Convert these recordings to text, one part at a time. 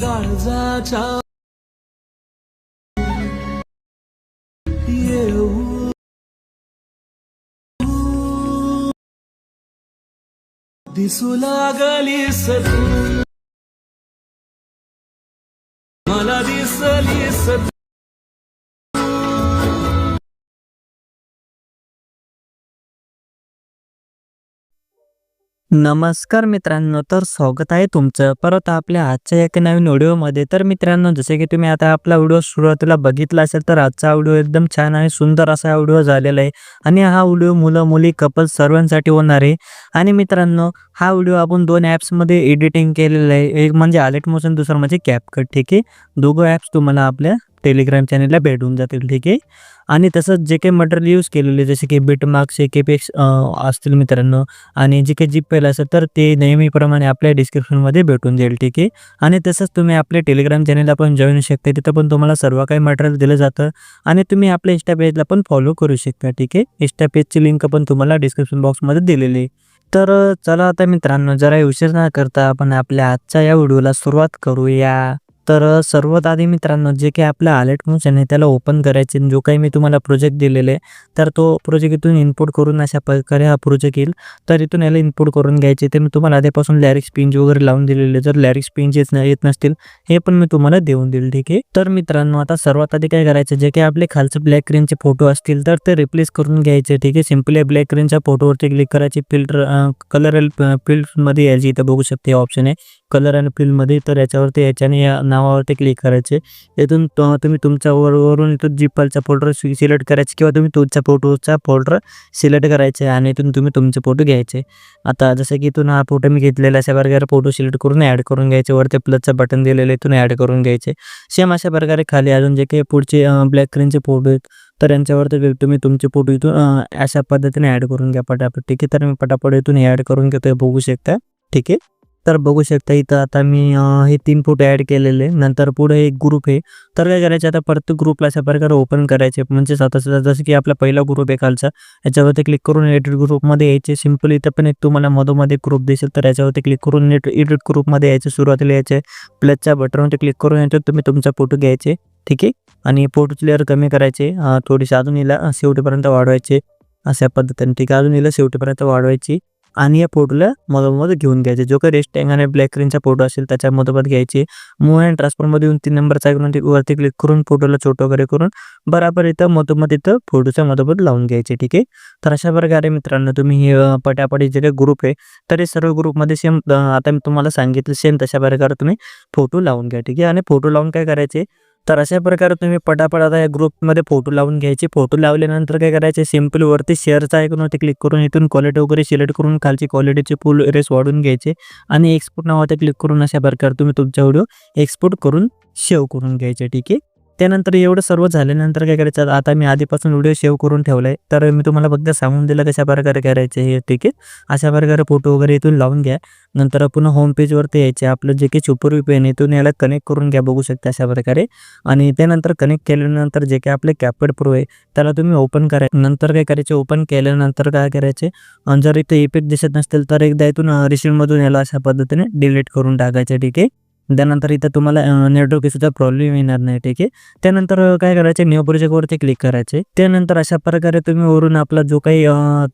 काळजाच्या येऊ. दिसू लागली सतू. मला दिसली तू नमस्कार मित्रांनो तर स्वागत आहे तुमचं. परत आपल्या आजच्या एका नवीन व्हिडिओमध्ये. तर मित्रांनो जसे की तुम्ही आता आपला व्हिडिओ सुरुवातीला बघितला असेल तर आजचा व्हिडिओ एकदम छान आणि सुंदर असा व्हिडिओ झालेला आहे. आणि हा व्हिडिओ मुलं मुली कपल सर्वांसाठी होणार आहे. आणि मित्रांनो हा व्हिडिओ आपण दोन ॲप्समध्ये एडिटिंग केलेला आहे. एक म्हणजे आलेट मोशन दुसरं म्हणजे कॅपकट ठीक आहे? दोघं ॲप्स तुम्हाला आपल्या टेलिग्राम चॅनलला भेटून जातील ठीक आहे? आणि तसंच जे काही मटेरियल यूज केलेले जसे की बिटमार्क्स के पेक्स असतील मित्रांनो आणि जे काही जीपेल असेल तर ते नेहमीप्रमाणे आपल्या डिस्क्रिप्शनमध्ये भेटून जाईल ठीक आहे? आणि तसंच तुम्ही आपल्या टेलिग्राम चॅनलला पण जॉईन होऊ शकता. तिथं पण तुम्हाला सर्व काही मटेरियल दिलं जातं आणि तुम्ही आपल्या इंस्टा पेजला पण फॉलो करू शकता ठीक आहे? इंस्टा पेजची लिंक पण तुम्हाला डिस्क्रिप्शन बॉक्समध्ये दिलेली. आहे तर चला आता मित्रांनो जरा उशीर न करता आपण आपल्या आजच्या या व्हिडिओला सुरुवात करूया. तर सर्वात आधी मित्रांनो जे काही आपलं आलेट फंक्शन आहे त्याला ओपन करायचे आणि जो काही मी तुम्हाला प्रोजेक्ट दिलेले तर तो प्रोजेक्ट इथून इनपुट करून अशा प्रकारे हा प्रोजेक्ट येईल. तर इथून याला इनपुट करून घ्यायचे. ते मी तुम्हाला आधीपासून लॅरिक्स पिंज वगैरे लावून दिलेले जर लॅरिक्स पिंज येत येत नसतील हे पण मी तुम्हाला देऊन देईल ठीक आहे? तर मित्रांनो आता सर्वात आधी काय करायचं जे काही आपले खालचे ब्लॅक स्क्रीनचे फोटो असतील तर ते रिप्लेस करून घ्यायचे ठीक आहे? सिम्पली ब्लॅक स्क्रीनच्या फोटोवरती क्लिक करायचे. फिल्टर कलर फिल्टमध्ये यायची इथं बघू शकते ऑप्शन आहे. कलर आणि फिल्डमध्ये तर याच्यावरती याच्याने या नावावरती क्लिक करायचे. इथून तुम्ही तुमच्या वरून इथून जीपलचा फोल्डर सिलेक्ट करायचे किंवा तुम्ही तुमच्या फोटोचा फोल्डर सिलेक्ट करायचे आणि इथून तुम्ही तुमचे फोटो घ्यायचे. आता जसं की इथून हा फोटो मी घेतलेला अशा प्रकारे फोटो सिलेक्ट करून ॲड करून घ्यायचे. वरती प्लसचं बटन दिलेलं इथून ॲड करून घ्यायचे. सेम अशा प्रकारे खाली अजून जे काही पुढचे ब्लॅक स्क्रीनचे फोटो आहेत तर यांच्यावरती तुम्ही तुमचे फोटो इथून अशा पद्धतीने ॲड करून घ्या पटापट. ठीक आहे? तर मी पटापट इथून ॲड करून घेतो बघू शकता. ठीक आहे? तर बघू शकता इथं आता मी हे तीन फोटो ॲड केलेले. नंतर पुढे एक ग्रुप आहे. तर काय करायचं आता प्रत्येक ग्रुपला अशा प्रकारे ओपन करायचे. म्हणजे स्वतः जसं की आपला पहिला ग्रुप आहे खालचा याच्यावरती क्लिक करून एडिट ग्रुपमध्ये यायचे. सिंपल इथं पण एक तुम्हाला मधोमध्ये ग्रुप दिसेल. तर याच्यावरती क्लिक करून नेट एडिट ग्रुपमध्ये यायचे सुरुवातीला यायचे. प्लसच्या बटनवरती क्लिक करून यायचं तुम्ही तुमचा फोटो घ्यायचे. ठीक आहे? आणि फोटोची लेअर कमी करायचे. थोडीशी अजून हिला शेवटीपर्यंत वाढवायचे. अशा पद्धतीने. ठीक आहे? अजून हिला शेवटीपर्यंत वाढवायची. आणि या फोटोला मधोमध घेऊन घ्यायचे. जो काही रेस्ट टँग आणि ब्लॅक स्क्रीनचा फोटो असेल त्याच्या मधोमध घ्यायचे. मूव अँड ट्रान्सफरमध्ये येऊन तीन नंबरचा आयकॉन वरती क्लिक करून फोटोला छोटं वगैरे करून बराबर इथं मधोमध इथं फोटोच्या मधोमध लावून घ्यायचे ठीक आहे? तर अशा प्रकारे मित्रांनो तुम्ही हे अ, जे काही ग्रुप आहे तर हे सर्व ग्रुपमध्ये सेम आता मी तुम्हाला सांगितलं सेम तशा प्रकारे तुम्ही फोटो लावून घ्या ठीक आहे? आणि फोटो लावून काय करायचे? तर अशा प्रकारे तुम्ही पटापट आता या ग्रुपमध्ये फोटो लावून घ्यायचे. फोटो लावल्यानंतर काय करायचे? सिंपल वरती शेअरचा आयकॉनवरती क्लिक करून इथून क्वालिटी वगैरे सिलेक्ट करून खालची क्वालिटीचे फुल रेस वाढून घ्यायचे आणि एक्सपोर्ट नावावरती क्लिक करून अशा प्रकारे तुम्ही तुमचा व्हिडिओ एक्सपोर्ट करून सेव्ह करून घ्यायचे ठीक आहे? त्यानंतर एवढं सर्व झाल्यानंतर काय करायचं? आता मी आधीपासून व्हिडिओ सेव्ह करून ठेवला आहे तर मी तुम्हाला फक्त सांगून दिलं कशा प्रकारे करायचं हे ठीक आहे अशा प्रकारे फोटो वगैरे इथून लावून घ्या. नंतर पुन्हा होम पेजवरती यायचे. आपलं जे काही सुपर पेन इथून याला कनेक्ट करून घ्या बघू शकता अशा प्रकारे. आणि त्यानंतर कनेक्ट केल्यानंतर जे काही आपले कॅपेड प्रो आहे त्याला तुम्ही ओपन करा. नंतर काय करायचे? ओपन केल्यानंतर काय करायचे? आणि जर इथे इफेक्ट दिसत नसतील तर एकदा इथून रिसिल्डमधून याला अशा पद्धतीने डिलीट करून टाकायचे ठीक आहे? त्यानंतर इथं तुम्हाला नेटवर्क सुद्धा प्रॉब्लेम येणार नाही ठीक आहे? त्यानंतर काय करायचे न्यू प्रोजेक्टवरती क्लिक करायचे. त्यानंतर अशा प्रकारे तुम्ही वरून आपला जो काही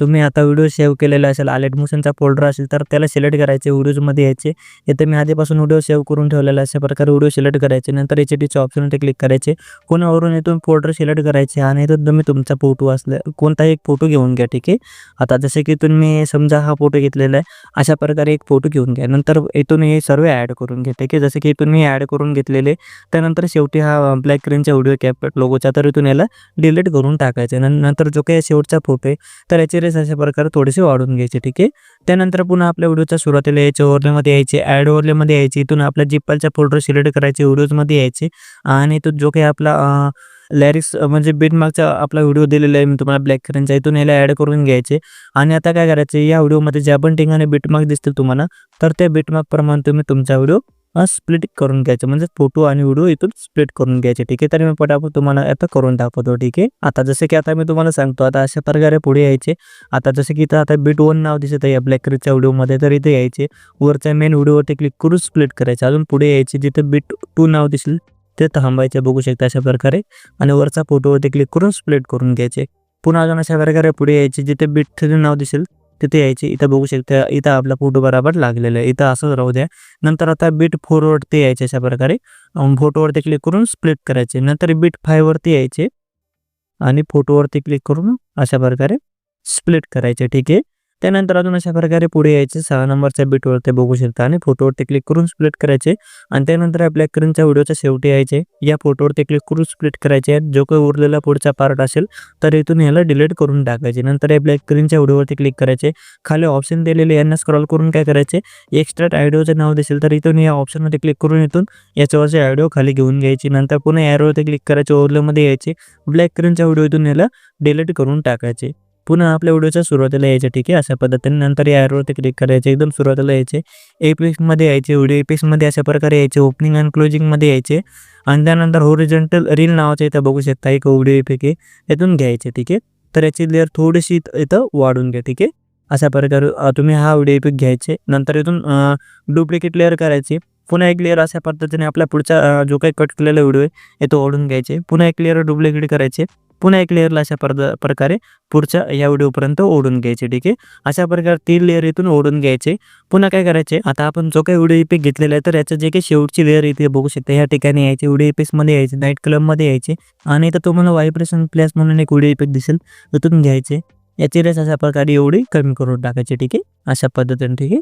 तुम्ही आता व्हिडिओ सेव्ह केलेला असेल आलेट मोशनचा फोल्डर असेल तर त्याला सिलेक्ट करायचे व्हिडिओजमध्ये यायचे. इथं मी आधीपासून व्हिडिओ सेव्ह करून ठेवलेला अशा प्रकारे व्हिडिओ सिलेक्ट करायचे. नंतर एच डीच्या ऑप्शनवरती क्लिक करायचे. कोणावरून इथून फोल्डर सिलेक्ट करायचे आणि इथून तुम्ही तुमचा फोटो असला कोणताही एक फोटो घेऊन घ्या ठीक आहे? आता जसे की तुम्ही समजा हा फोटो घेतलेला आहे अशा प्रकारे एक फोटो घेऊन घ्या. नंतर इथून हे सर्व ॲड करून घ्या ठीक आहे? जसे की इथून मी ॲड करून घेतलेले त्यानंतर शेवटी हा ब्लॅक स्क्रीनचा व्हिडिओ कॅप लोगोचा तर इथून याला डिलीट करून टाकायचे. नंतर जो काही शेवटचा फोटो आहे तर याचे रेस अशा प्रकारे थोडेसे वाढून घ्यायचे ठीक आहे? त्यानंतर पुन्हा आपल्या व्हिडिओच्या सुरुवातीला यायचे ओरलेमध्ये यायचे ॲड ओरलेमध्ये यायचे इथून आपल्या जिप्पलचा फोल्डर सिलेक्ट करायचे व्हिडिओजमध्ये यायचे आणि तो जो काही आपला लॅरिक्स म्हणजे बीटमार्कचा आपला व्हिडिओ दिलेला आहे मी तुम्हाला ब्लॅक क्रीनचा इथून याला ॲड करून घ्यायचे. आणि आता काय करायचं या व्हिडिओमध्ये ज्या पण ठिकाणी बीटमार्क दिसतील तुम्हाला तर त्या बीटमार्कप्रमाणे तुम्ही तुमचा व्हिडिओ स्प्लिट करून घ्यायचं. म्हणजे फोटो आणि व्हिडिओ इथून स्प्लिट करून घ्यायचे. ठीक आहे? तर मी पटापट तुम्हाला आता करून दाखवतो. ठीक आहे? आता जसं की आता मी तुम्हाला सांगतो आता अशा प्रकारे पुढे यायचे. आता जसं की इथं आता बीट वन नाव दिसत आहे. या ब्लॅकरीच्या व्हिडिओमध्ये तर इथे यायचे. वरच्या मेन व्हिडिओवरती क्लिक करून स्प्लिट करायचे. अजून पुढे यायचे. जिथे बीट टू नाव दिसेल ते थांबायचे. बघू शकता अशा प्रकारे. आणि वरचा फोटोवरती क्लिक करून स्प्लिट करून घ्यायचे. पुन्हा अजून अशा प्रकारे पुढे यायचे. जिथे बीट थ्री नाव दिसेल तिथे यायचे इथं बघू शकता इथं आपला फोटो बराबर लागलेला आहे. इथं असंच राहू द्या. नंतर आता बीट फोरवरती यायचे अशा प्रकारे. फोटोवरती क्लिक करून स्प्लिट करायचे. नंतर बीट फायवरती यायचे. आणि फोटोवरती क्लिक करून अशा प्रकारे स्प्लिट करायचे. ठीक आहे? त्यानंतर अजून अशा प्रकारे पुढे यायचे. सहा नंबरच्या बीटवरती बघू शकता आणि फोटोवरती क्लिक करून स्प्लिट करायचे. आणि त्यानंतर या ब्लॅक व्हिडिओच्या शेवटी यायचे. या फोटोवरती क्लिक करून स्प्लिट करायचे. जो काही उरलेला पुढचा पार्ट असेल तर इथून याला डिलीट करून टाकायचे. नंतर या ब्लॅक व्हिडिओवरती क्लिक करायचे. खाली ऑप्शन दिलेले यांना स्क्रॉल करून काय करायचे? एक्स्ट्रा आयडिओचं नाव दिसेल तर इथून या ऑप्शनमध्ये क्लिक करून इथून याच्यावरचे आयडिओ खाली घेऊन घ्यायची. नंतर पुन्हा ॲरोवरती क्लिक करायचे ओरल्यामध्ये यायचे. ब्लॅक स्क्रीनच्या व्हिडिओ इथून याला डिलीट करून टाकायचे. पुन्हा आपल्या व्हिडिओच्या सुरुवातीला यायचे ठीक आहे? अशा पद्धतीने नंतर या ॲरोवरती क्लिक करायचे. एकदम सुरुवातीला यायचे. एपिक्समध्ये यायचे व्हिडिओ एपिक्समध्ये अशा प्रकारे यायचे. ओपनिंग आणि क्लोजिंगमध्ये यायचे. आणि त्यानंतर होरिजेंटल रील नावाचं इथं बघू शकता एक व्हिडिओ एपिक आहे. यातून घ्यायचे ठीक आहे? तर याची लेअर थोडीशी इथं- इथं वाढून घ्या ठीक आहे? अशा प्रकारे तुम्ही हा व्हिडिओ एपिक घ्यायचे. नंतर इथून डुप्लिकेट लेअर करायची. पुन्हा एक लेअर अशा पद्धतीने आपल्या पुढचा जो काही कट केलेला व्हिडिओ आहे तो ओढून घ्यायचे. पुन्हा एक लेअर डुप्लिकेट करायचे. पुन्हा एक लेअरला अशा पर्द प्रकारे पुढच्या या व्हिडिओपर्यंत ओढून घ्यायचे ठीक आहे? अशा प्रकारे तीन लेअर इथून ओढून घ्यायचे. पुन्हा काय करायचे? आता आपण जो काही व्हिडिओ इपिक घेतलेला आहे तर याचं जे काही शेवटची लेअर इथे बघू शकता या ठिकाणी यायचे व्हिडिओ इपिक्समध्ये यायचे नाईट क्लबमध्ये यायचे. आणि तर तुम्हाला व्हायब्रेशन प्लस म्हणून एक व्हिडिओ इपिक दिसेल तिथून घ्यायचे. याची रेस अशा प्रकारे एवढी कमी करून टाकायची ठीक आहे? अशा पद्धतीने ठीक आहे?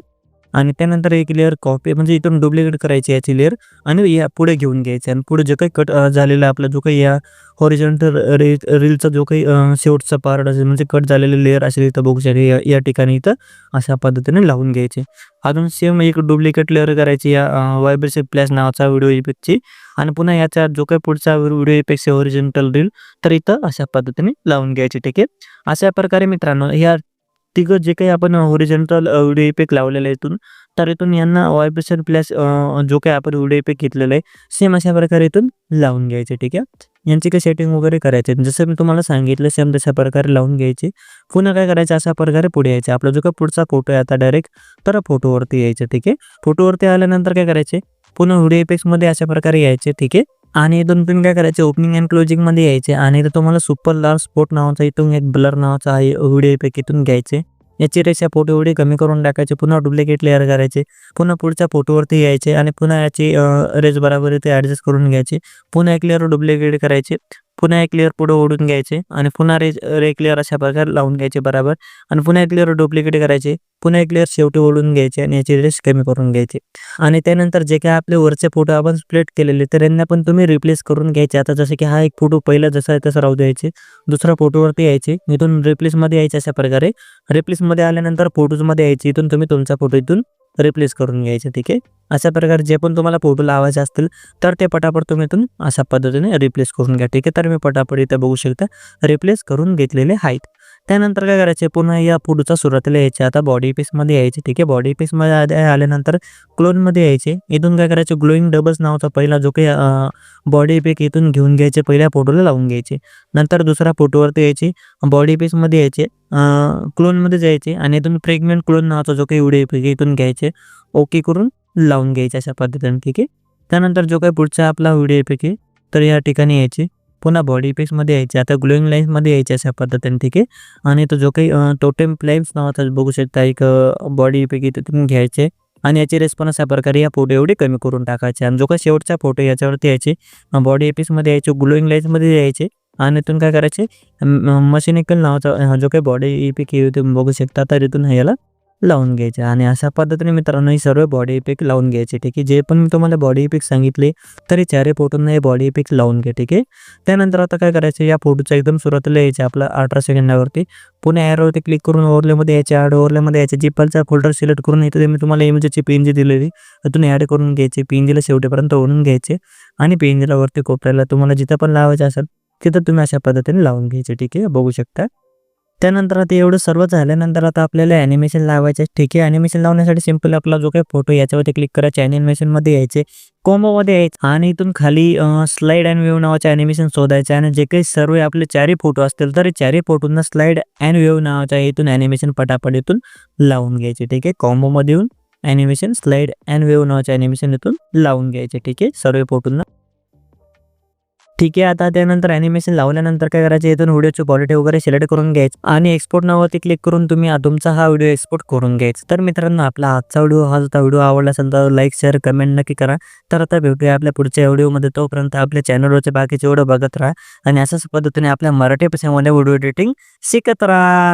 आणि त्यानंतर एक लेअर कॉपी म्हणजे इथून डुप्लिकेट करायची याची लेअर आणि या पुढे घेऊन घ्यायचे. आणि पुढे जे काही कट झालेला आपला जो काही या हॉरिझॉन्टल रे रीलचा जो काही शेवटचा पार्ट असेल म्हणजे कट झालेले लेअर असेल इथं बघू शकते या ठिकाणी इथं अशा पद्धतीने लावून घ्यायचे. अजून सेम एक डुप्लिकेट लेअर करायची या वायब्रेशन प्लॅस नावाचा व्हिडिओ इफेक्टची आणि पुन्हा याचा जो काही पुढचा व्हिडिओ इफेक्ट ओरिजिनल रील तर इथं अशा पद्धतीने लावून घ्यायची ठीक आहे? अशा प्रकारे मित्रांनो ह्या तिघं जे काही आपण ओरिजिनल व्हिडिओ इफेक्ट लावलेलं आहे इथून तर इथून यांना व्हायब्रेशन प्लस जो काही आपण व्हिडिओ इफेक्ट घेतलेला आहे सेम अशा प्रकारे इथून लावून घ्यायचे ठीक आहे? यांची काही सेटिंग वगैरे करायचे जसं मी तुम्हाला सांगितलं सेम तशा प्रकारे लावून घ्यायचे. पुन्हा काय करायचं? अशा प्रकारे पुढे यायचे. आपला जो काही पुढचा फोटो आहे आता डायरेक्ट तर फोटोवरती यायचं ठीक आहे? फोटोवरती आल्यानंतर काय करायचे? पुन्हा व्हिडिओ इफेक्ट्समध्ये अशा प्रकारे यायचे ठीक आहे? आणि इथून तुम्ही काय करायचे ओपनिंग अँड क्लोजिंगमध्ये यायचे. आणि इथं तुम्हाला सुपर लार्ज स्पोर्ट नावाचा इथून एक ब्लर नावाचा आहे व्हिडिओ इथून घ्यायचे. याची रेषा फोटो एवढी कमी करून टाकायचे पुन्हा डुप्लिकेट लेअर करायचे पुन्हा पुढच्या फोटोवरती यायचे आणि पुन्हा याची रेज बराबर इथे ॲडजस्ट करून घ्यायचे. पुन्हा एक लेअर डुप्लिकेट करायचे. पुन्हा एक लेअर पुढे ओढून घ्यायचे आणि पुन्हा रे एक लेअर अशा प्रकारे लावून घ्यायचे बराबर. आणि पुन्हा एक लेअर डुप्लिकेट करायचे पुन्हा एक लेअर शेवटी ओढून घ्यायचे आणि याची रेस कमी करून घ्यायचे. आणि त्यानंतर जे काही आपले वरचे फोटो आपण स्प्लिट केलेले तर यांना पण तुम्ही रिप्लेस करून घ्यायचे. आता जसं की हा एक फोटो पहिला जसा आहे तसा राहू द्यायचे. दुसऱ्या फोटोवरती यायचे इथून रिप्लेसमध्ये यायचे अशा प्रकारे. रिप्लेसमध्ये आल्यानंतर फोटोजमध्ये यायचे इथून तुम्ही तुमचा फोटो इथून रिप्लेस करून घ्यायचे ठीक आहे? अशा प्रकारे जे पण तुम्हाला फोटो लावायचे असतील तर ते पटापट तुम्ही इथून अशा पद्धतीने रिप्लेस करून घ्या ठीक आहे? तर मी पटापट इथं बघू शकता रिप्लेस करून घेतलेले आहेत. त्यानंतर काय करायचे पुन्हा या फोटोचा सुरुवातीला यायचे. आता बॉडी पीसमध्ये यायचे ठीक आहे? बॉडी पीसमध्ये आल्यानंतर क्लोनमध्ये यायचे. इथून काय करायचे ग्लोईंग डबल्स नावाचा पहिला जो काही बॉडी पीक इथून घेऊन घ्यायचे पहिल्या फोटोला लावून घ्यायचे. नंतर दुसऱ्या फोटोवरती यायचे बॉडी पीसमध्ये यायचे क्लोनमध्ये जायचे आणि इथून प्रेग्नेंट क्लोन नावाचा जो काही व्हिडिओ पीक इथून घ्यायचे ओके करून लावून घ्यायचे अशा पद्धतीने ठीक आहे? त्यानंतर जो काही पुढचा आपला व्हिडिओ पीक आहे? तर या ठिकाणी यायचे. पुन्हा बॉडी पीसमध्ये यायचे. आता ग्लोईंग लाईन्समध्ये यायचे अशा पद्धतीने ठीक आहे? आणि तो जो काही टोटेम प्लेम्स नावाचा बघू शकता एक बॉडी पैकी तिथून घ्यायचे. आणि याची रेस्पॉन्स या प्रकारे या फोटो एवढे कमी करून टाकायचे. आणि जो काही शेवटचा फोटो याच्यावरती यायचे. बॉडी एपिसमध्ये यायचे ग्लोईंग लाईन्समध्ये यायचे. आणि इथून काय करायचे? मशिनिकल नावाचा जो काही बॉडी इपिक तुम्ही बघू शकता तर इथून याला लावून घ्यायचे. आणि अशा पद्धतीने मित्रांनो ही सर्व बॉडी इफेक लावून घ्यायचे ठीक आहे? जे पण मी तुम्हाला बॉडी इपिक सांगितले तरी चारे फोटोंना हे बॉडी इपिक लावून घ्या ठीक आहे? त्यानंतर आता काय करायचं या फोटोचा एकदम सुरुवातीला यायचे आपला अठरा सेकंडावरती पुन्हा ॲरोवरती क्लिक करून ओव्हरलेमध्ये यायचे. ॲड ओव्हरलेमध्ये यायचे. जिपलचा फोल्डर सिलेक्ट करून इथे मी तुम्हाला इमेजची पीएनजी दिलेली तिथून ॲड करून घ्यायचे. पीएनजीला शेवटीपर्यंत ओढून घ्यायचे. आणि पीएनजीला वरती कोपऱ्याला तुम्हाला जिथं पण लावायचं असेल तिथं तुम्ही अशा पद्धतीने लावून घ्यायचे ठीक आहे? बघू शकता. त्यानंतर आता एवढं सर्व झाल्यानंतर आता आपल्याला ॲनिमेशन लावायचं आहे. ठीक आहे ॲनिमेशन लावण्यासाठी सिंपल आपला जो काही फोटो याच्यावरती क्लिक करायचे ॲनिमेशनमध्ये यायचे कॉम्बोमध्ये यायचं आणि इथून खाली स्लाईड अँड व्ह्यू नावाचे ॲनिमेशन शोधायचे आणि जे काही सर्व आपले चारही फोटो असतील तर चारही फोटोंना स्लाईड अँड व्ह्यू नावाच्या इथून ॲनिमेशन पटापट इथून लावून घ्यायचे. ठीक आहे कॉम्बोमध्ये येऊन ॲनिमेशन स्लाईड अँड वेव नावाचे ॲनिमेशन इथून लावून घ्यायचे. ठीक आहे सर्व फोटोंना ठीक आहे आता त्यानंतर ॲनिमेशन लावल्यानंतर काय करायचं? इथून व्हिडिओची क्वालिटी वगैरे सिलेक्ट करून घ्यायचं आणि एक्सपोर्ट नावावरती क्लिक करून तुम्ही तुमचा हा व्हिडिओ एक्सपोर्ट करून घ्यायचा. तर मित्रांनो आपला आजचा व्हिडिओ हा जर व्हिडिओ आवडला असेल तर लाईक शेअर कमेंट नक्की करा. तर आता भेटूया आपल्या पुढच्या व्हिडिओमध्ये तोपर्यंत आपल्या चॅनलवरचे बाकीचे व्हिडिओ बघत राहा आणि अशाच पद्धतीने आपल्या मराठी भाषेमध्ये व्हिडिओ एडिटिंग शिकत राहा.